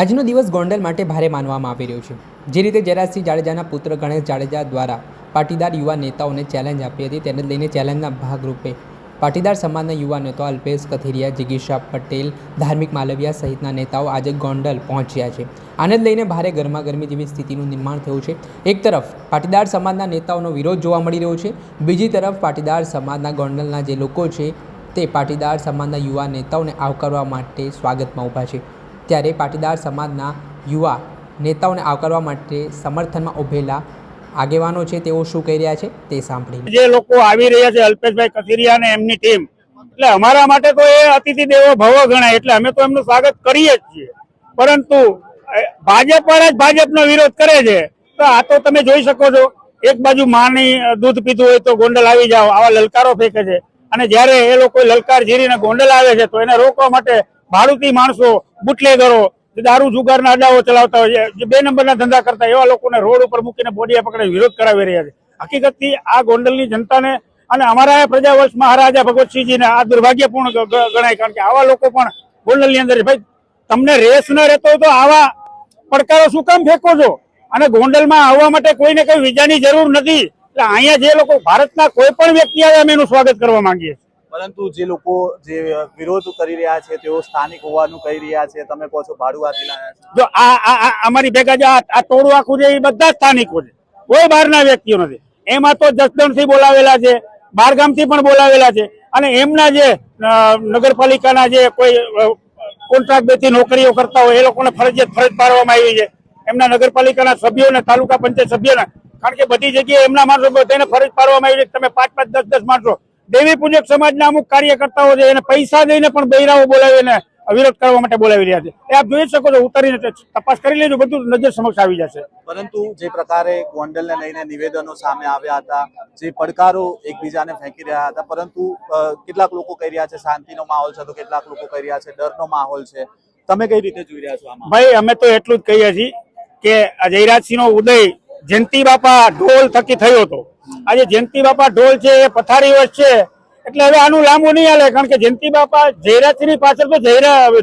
આજનો દિવસ ગોંડલ માટે ભારે માનવામાં આવી રહ્યો છે. જે રીતે જયરાજસિંહ જાડેજાના પુત્ર ગણેશ જાડેજા દ્વારા પાટીદાર યુવા નેતાઓને ચેલેન્જ આપી હતી, તેને લઈને ચેલેન્જના ભાગરૂપે પાટીદાર સમાજના યુવા નેતાઓ અલ્પેશ કથિરિયા, જિગીશા પટેલ, ધાર્મિક માલવિયા સહિતના નેતાઓ આજે ગોંડલ પહોંચ્યા છે. આને લઈને ભારે ગરમાગરમી જેવી સ્થિતિનું નિર્માણ થયું છે. એક તરફ પાટીદાર સમાજના નેતાઓનો વિરોધ જોવા મળી રહ્યો છે, બીજી તરફ પાટીદાર સમાજના ગોંડલના જે લોકો છે, તે પાટીદાર સમાજના યુવા નેતાઓને આવકારવા માટે સ્વાગતમાં ઊભા છે. ત્યારે પાટીદાર સમાજના યુવા નેતાઓને આવકારવા માટે સમર્થનમાં ઉભેલા આગેવાનો છે, તેઓ શું કહી રહ્યા છે તે સાંભળી જે લોકો આવી રહ્યા છે, અલ્પેશભાઈ કથિરિયા અને એમની ટીમ. એટલે અમારા માટે તો એ અતિથિ દેવો ભવ ગણાય, એટલે અમે તો એમનું સ્વાગત કરીએ જ છીએ. પરંતુ ભાજપ વાળા જ ભાજપનો વિરોધ કરે છે. તો આ તો તમે જોઈ શકો છો, એક બાજુ માની દૂધ પીધું હોય તો ગોંડલ આવી જાઓ, આવા લલકારો ફેંકે છે. અને જ્યારે એ લોકો લલકાર ઝીરીને ગોંડલ આવે છે, તો એને રોકવા માટે ભાડુતી માણસો, બુટલેગરો, જે દારૂ જુગારના અડાઓ ચલાવતા હોય છે, જે બે નંબરના ધંધા કરતા એવા લોકોને રોડ ઉપર મૂકીને બોડિયા પકડે વિરોધ કરાવી રહ્યા છે. હકીકતથી આ ગોંડલની જનતાને અને અમારા પ્રજાવંશ મહારાજા ભગવતસિંહજીને આ દુર્ભાગ્યપૂર્ણ ગણાય. કારણ કે આવા લોકો પણ ગોંડલની અંદર ભાઈ, તમને રેસ ન રહેતો તો આવા પડકારો શું કામ ફેંકો છો? અને ગોંડલમાં આવવા માટે કોઈને કોઈ વિઝાની જરૂર નથી. એટલે અહીંયા જે લોકો ભારતના કોઈ પણ વ્યક્તિ આવે અમે એનું સ્વાગત કરવા માંગીએ પરંતુ જે લોકો જે વિરોધ કરી રહ્યા છે, તેઓ સ્થાનિક હોવાનું કહી રહ્યા છે. તમે કહો છો ભાડું આપી જો આ અમારી ભેગા જે આ ટોળું આખું છે, એ બધા સ્થાનિકો છે. કોઈ બહારના વ્યક્તિઓ નથી. એમાં તો જસદણથી બોલાવેલા છે બહારગામથી પણ બોલાવેલા છે. અને એમના જે નગરપાલિકાના જે કોઈ કોન્ટ્રાક્ટ બેથી નોકરીઓ કરતા હોય, એ લોકોને ફરજિયાત ફરજ પાડવામાં આવી છે. એમના નગરપાલિકાના સભ્યોને, તાલુકા પંચાયત સભ્યોને, કારણ કે બધી જગ્યાએ એમના માણસો તેને ફરજ પાડવામાં આવી છે. તમે પાંચ પાંચ, દસ દસ માણસો દેવી પૂજક સમાજના અમુક કાર્યકર્તાઓ છે એને પૈસા દઈને પણ બૈરાઓ બોલાવીને વિરોધ કરવા માટે બોલાવી રહ્યા છે. એ આપ જોઈ શકો છો ઉતારીને તપાસ કરી લેજો બધું નજર સમક્ષ આવી જશે. પરંતુ જે પ્રકારે ગોંડલને લઈને નિવેદનો સામે આવ્યા હતા જે પડકારો એકબીજાને ફેંકી રહ્યા હતા પરંતુ કેટલાક લોકો કહી રહ્યા છે શાંતિનો માહોલ છે તો કેટલાક લોકો કહી રહ્યા છે ડરનો માહોલ છે. તમે કઈ રીતે જોઈ રહ્યા છો ભાઈ અમે તો એટલું જ કહીએ છીએ કે આ જયરાજસિંહનો ઉદય જયંતિ બાપા ઢોલ થકી થયો હતો. આજે જયંતિ બાપા ઢોલ છે, એ પથારી વર્ષ છે. એટલે હવે આનું લાંબુ નહીં હાલે, કારણ કે જયંતિ બાપા જયરાજસિંહની પાછળ તો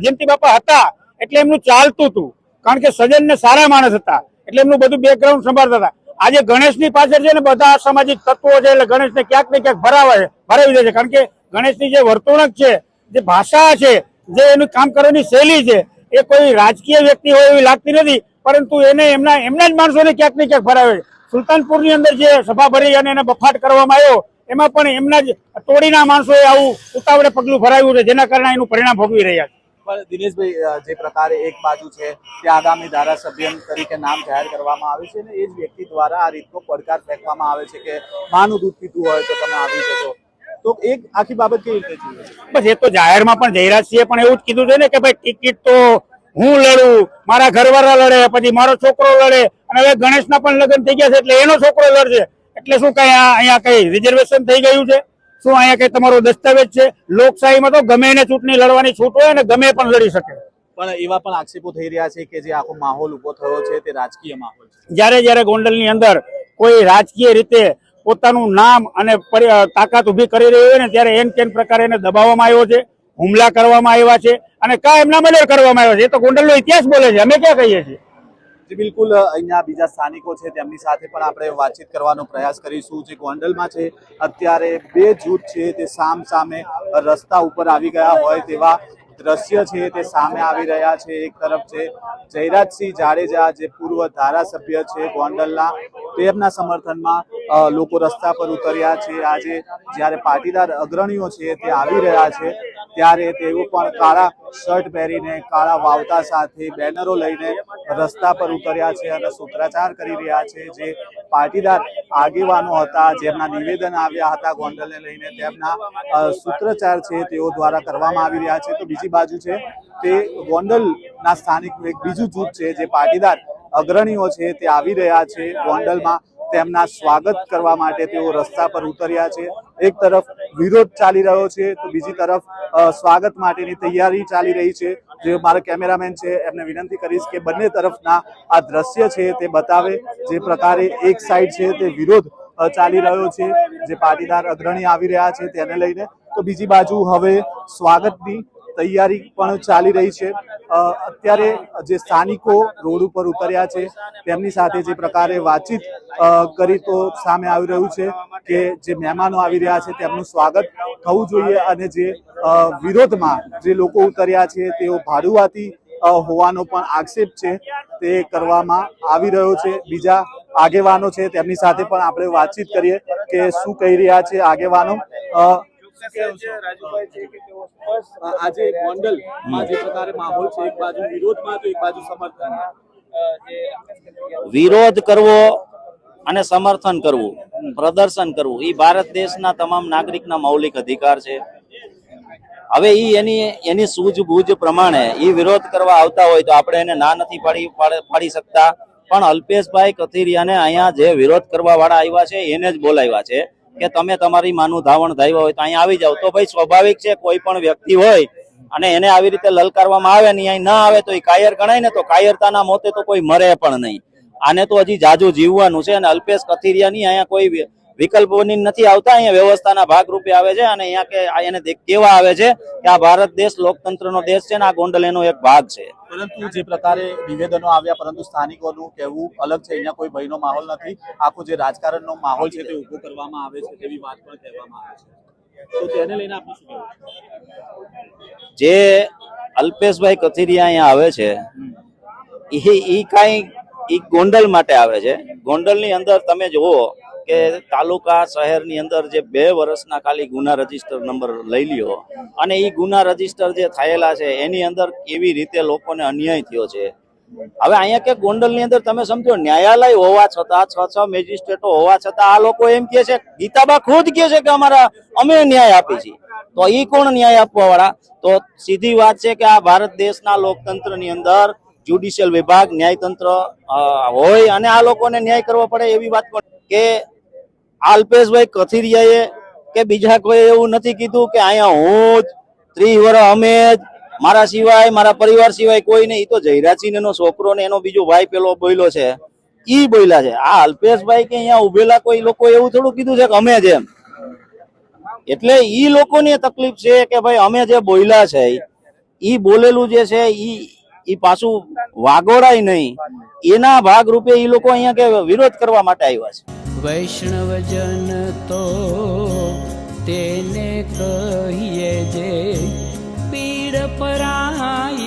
જયંતિ બાપા હતા, એટલે એમનું ચાલતું હતું. કારણ કે સજન ને સારા માણસ હતા, એટલે એમનું બધું બેકગ્રાઉન્ડ સંભાળતા હતા. આજે ગણેશની પાછળ છે ને, બધા અસામાજિક તત્વો છે, એટલે ગણેશને ક્યાંક ને ક્યાંક ભરાવે છે, ભરાવી દે છે. કારણ કે ગણેશની જે વર્તણૂક છે, જે ભાષા છે, જે એનું કામ કરવાની શૈલી છે, એ કોઈ રાજકીય વ્યક્તિ હોય એવી લાગતી નથી, પરંતુ એને એમના એમના જ માણસોને ક્યાંક ને ક્યાંક ભરાવે છે. સુલતાનપુરની અંદર જે સભા ભરી અને એને બફાટ કરવામાં આવ્યો એમાં પણ એમના જ ટોળીના માણસોએ આવું ઉતાવળે પગલું ભરાયું છે જેના કારણે એનું પરિણામ ભોગવી રહ્યા છે. પણ દિનેશભાઈ જે પ્રકારે એક બાજુ છે કે આગામી ધારાસભ્ય તરીકે નામ જાહેર કરવામાં આવે છે ને એ જ વ્યક્તિ દ્વારા આ રીતનો પડકાર ફેંકવામાં આવે છે કે માનું દૂધ પીધું હોય તો તમે આવી શકો. તો એક આખી બાબત કેવી રીતે બસ એ તો જાહેરમાં પણ જયરાજસિંહે પણ એવું જ કીધું છે ને કે ભાઈ ટિકિટ તો હું લડું મારા ઘરવાળા લડે પછી મારો છોકરો લડે અને હવે ગણેશના પણ લગ્ન થઈ ગયા છે એટલે એનો છોકરો લડશે. એટલે શું કઈ અહીંયા કઈ રિઝર્વેશન થઈ ગયું છે? શું અહીંયા કઈ તમારો દસ્તાવેજ છે? લોકશાહીમાં તો ગમે એને ચૂંટણી લડવાની છૂટ હોય અને ગમે પણ લડી શકે. પણ એવા પણ આક્ષેપો થઈ રહ્યા છે કે જે આખો માહોલ ઊભો થયો છે તે રાજકીય માહોલ જ્યારે જ્યારે ગોંડલની અંદર કોઈ રાજકીય રીતે પોતાનું નામ અને તાકાત ઊભી કરી રહ્યું હોય ને ત્યારે એન કેન પ્રકારે એને દબાવવામાં આવ્યો છે. હુમલા કરવામાં આવ્યા છે અને કા એમના મર્ડર કરવામાં આવ્યા છે? એ તો ગોંડલનો ઇતિહાસ બોલે છે. અમે ક્યાં કહીએ છીએ? જે, બિલકુલ અહીંયા બીજા સ્થાનિકો છે, તેમની સાથે પણ આપણે વાતચીત કરવાનો પ્રયાસ કરીશું. જે ગોંડલમાં છે, અત્યારે બે જૂથ છે, તે સામ સામે રસ્તા ઉપર આવી ગયા હોય તેવા દ્રશ્ય છે, તે સામે આવી રહ્યા છે. એક તરફ છે, જયરાજસિંહ જાડેજા, જે પૂર્વ ધારાસભ્ય છે ગોંડલના, તેમના સમર્થનમાં લોકો રસ્તા પર ઉતર્યા છે. આજે જ્યારે પાટીદાર અગ્રણીઓ છે, તે આવી રહ્યા છે. ત્યારે તેઓ પણ કાળા શર્ટ પહેરીને કાળા વાવતા સાથે બેનરો લઈને રસ્તા પર ઉતર્યા છે અને સૂત્રાચાર કરી રહ્યા છે. જે પાટીદાર આગેવાનો હતા જેમના નિવેદન આવ્યા હતા ગોંડલને લઈને તેમના અ, છે તેઓ દ્વારા કરવામાં આવી રહ્યા છે. તો બીજી બાજુ છે તે ગોંડલના સ્થાનિક એક બીજું જૂથ છે જે પાટીદાર અગ્રણીઓ છે તે આવી રહ્યા છે ગોંડલમાં. તેમના સ્વાગત કરવા માટે તેઓ રસ્તા પર ઉતર્યા છે. એક તરફ વિરોધ ચાલી રહ્યો છે, તો બીજી તરફ સ્વાગત માટેની તૈયારી ચાલી રહી છે. જે મારા કેમેરામેન છે, એમને વિનંતી કરીશ કે બંને તરફના આ દ્રશ્ય છે તે બતાવે. જે પ્રકારે એક સાઈડ છે તે વિરોધ ચાલી રહ્યો છે. જે પાટીદાર અગ્રણી આવી રહ્યા છે તેને લઈને. તો બીજી બાજુ હવે સ્વાગતની તૈયારી પણ ચાલી રહી છે. અત્યારે જે સ્થાનિકો રોડ ઉપર ઉતર્યા છે, તેમની સાથે જે પ્રકારે વાતચીત કરી તો સામે આવી રહ્યું છે કે જે મહેમાનો આવી રહ્યા છે, તેમનું સ્વાગત થવું જોઈએ અને જે વિરોધમાં જે લોકો ઉતર્યા છે, તેઓ ભાડુઆતી હોવાનો પણ આક્ષેપ છે, તે કરવામાં આવી રહ્યો છે. બીજા આગેવાનો છે, તેમની સાથે પણ આપણે વાતચીત કરીએ કે શું કહી રહ્યા છે આગેવાનો. આજે ગોંડલમાં જે પ્રકારે માહોલ છે એક બાજુ વિરોધમાં તો એક બાજુ સમર્થન. વિરોધ કરવો અને સમર્થન કરવું પ્રદર્શન કરવું એ ભારત દેશના તમામ નાગરિકના મૌલિક અધિકાર છે. હવે એ એની એની સૂઝબૂઝ પ્રમાણે એ વિરોધ કરવા આવતા હોય તો આપણે એને ના નથી પાડી પાડી શકતા. પણ અલ્પેશભાઈ કથિરિયાને અહીંયા જે વિરોધ કરવા વાળા આવ્યા છે એને જ બોલાવ્યા છે. કે તમે તમારી માનું ધાવણ ધાવ્યા હોય તો અહીંયા આવી જાવ તો ભાઈ સ્વાભાવિક છે, કોઈ પણ વ્યક્તિ હોય અને એને આવી રીતે લલકારવામાં આવે ને અહીં ના આવે તો એ કાયર ગણાય ને તો કાયરતાના મોતે તો કોઈ મરે પણ નહીં. આને તો હજી જાજુ જીવવાનું છે અને અલ્પેશ કથિરિયાની અહીંયા કોઈ વિ- વિકલ્પ બની નથી આવતા અહીંયા વ્યવસ્થાના ભાગરૂપે આવે છે અને અહીંયા કે એને કેવા આવે છે કે આ ભારત દેશ લોકતંત્રનો દેશ છે ને આ ગોંડલ એનો એક ભાગ છે. પરંતુ જે પ્રકારે નિવેદનો આવ્યા પરંતુ સ્થાનિકોનું કહેવું અલગ છે અહીંયા કોઈ ભયનો માહોલ નથી. આખો જે રાજકારણનો માહોલ છે તે ઊભો કરવામાં આવે છે તેવી વાત પણ કહેવામાં આવે છે. તો તેને લઈને આપનું શું કહેવું જે અલ્પેશભાઈ કથિરિયા અહીંયા આવે છે એ એ કાંઈ ઈ ગોંડલ માટે આવે છે. ગોંડલની અંદર તમે જુઓ કે તાલુકા શહેરની અંદર જે બે વર્ષના ખાલી ગુના રજિસ્ટર નંબર લઈ લ્યો અને એ ગુના રજિસ્ટર જે થયેલા છે, એની અંદર કેવી રીતે લોકોને અન્યાય થયો છે. હવે અહીંયા કે ગોંડલની અંદર તમે સમજો, ન્યાયાલય હોવા છતાં છ છ મેજિસ્ટ્રેટો હોવા છતાં આ લોકો એમ કે છે, ગીતાબા ખુદ કે છે કે અમારા, અમે ન્યાય આપી છીએ. તો એ કોણ ન્યાય આપવા વાળા તો સીધી વાત છે કે આ ભારત દેશના લોકતંત્રની અંદર જ્યુડિશિયલ વિભાગ, ન્યાયતંત્ર હોય અને આ લોકોને ન્યાય કરવો પડે એવી વાત પણ કે અલ્પેશભાઈ કથિરિયાએ કે બીજા કોઈ એવું નથી કીધું કે અહીંયા હું જ ત્રીસ વર્ષ અમે જ, મારા સિવાય, મારા પરિવાર સિવાય કોઈ નહીં તો જયરાજસિંહ એનો છોકરો ને એનો બીજો ભાઈ પેલો બોલ્યો છે, ઈ બોલ્યા છે. આ અલ્પેશભાઈ કે અહીંયા ઉભેલા કોઈ લોકો એવું થોડું કીધું છે કે અમે જ એમ. એટલે ઈ લોકોની તકલીફ છે કે ભાઈ અમે જે બોલ્યા છે, ઈ બોલેલું જે છે, ઈ ઈ પાછું વાગોડાય નહીં. એના ભાગ રૂપે ઈ લોકો અહીંયા કે વિરોધ કરવા માટે આવ્યા છે. વૈષ્ણવજન તો તેને કહીએ જે પીડ પરાઈ